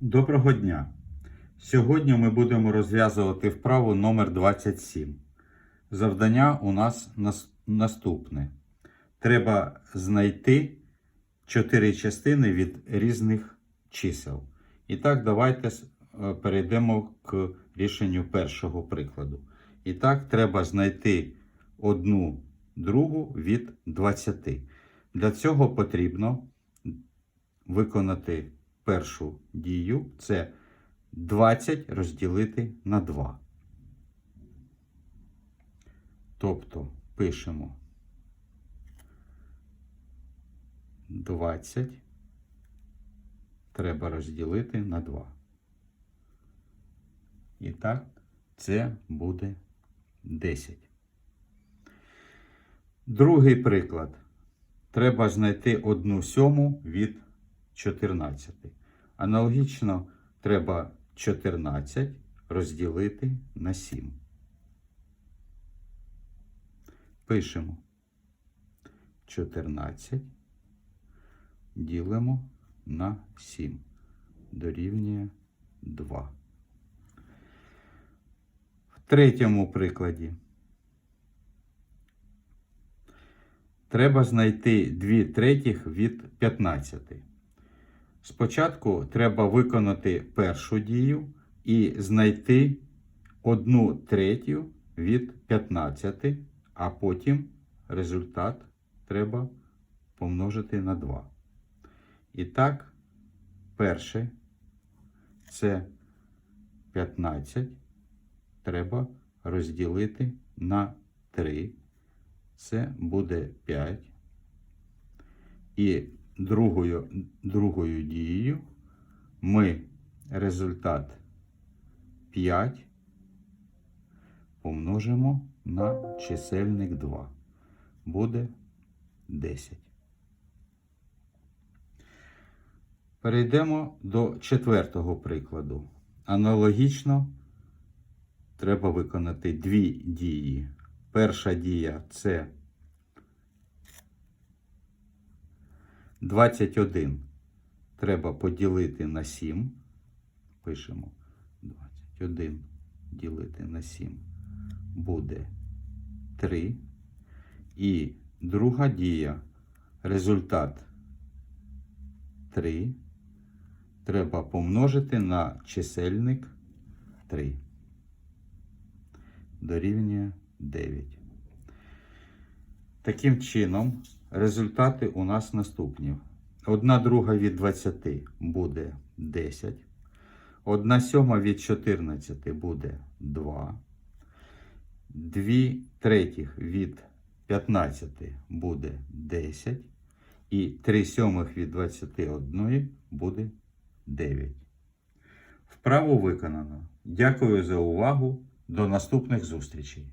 Доброго дня! Сьогодні ми будемо розв'язувати вправу номер 27. Завдання у нас нас- наступне. Треба знайти 4 частини від різних чисел. І так, давайте е, перейдемо к рішенню першого прикладу. І так, треба знайти одну другу від 20. Для цього потрібно виконати першу дію це 20 розділити на 2. Тобто пишемо 20 треба розділити на 2. І так, це буде 10. Другий приклад. Треба знайти одну сьому від 14. Аналогічно треба 14 розділити на 7. Пишемо 14 ділимо на 7. Дорівнює 2. В третьому прикладі треба знайти 2 третіх від 15. Спочатку треба виконати першу дію і знайти 1 третю від 15, а потім результат треба помножити на 2. І так, перше це 15 треба розділити на 3. Це буде 5. І другою, другою дією ми результат 5 помножимо на чисельник 2. Буде 10. Перейдемо до четвертого прикладу. Аналогічно треба виконати дві дії. Перша дія це 21 треба поділити на 7. Пишемо 21 ділити на 7 буде 3. І друга дія результат 3 треба помножити на чисельник 3. Дорівнює 9. Таким чином, результати у нас наступні. Одна друга від 20 буде 10. Одна сьома від 14 буде 2. 2 третіх від 15 буде 10. І 3 сьомих від 21 буде 9. Вправу виконано. Дякую за увагу. До наступних зустрічей.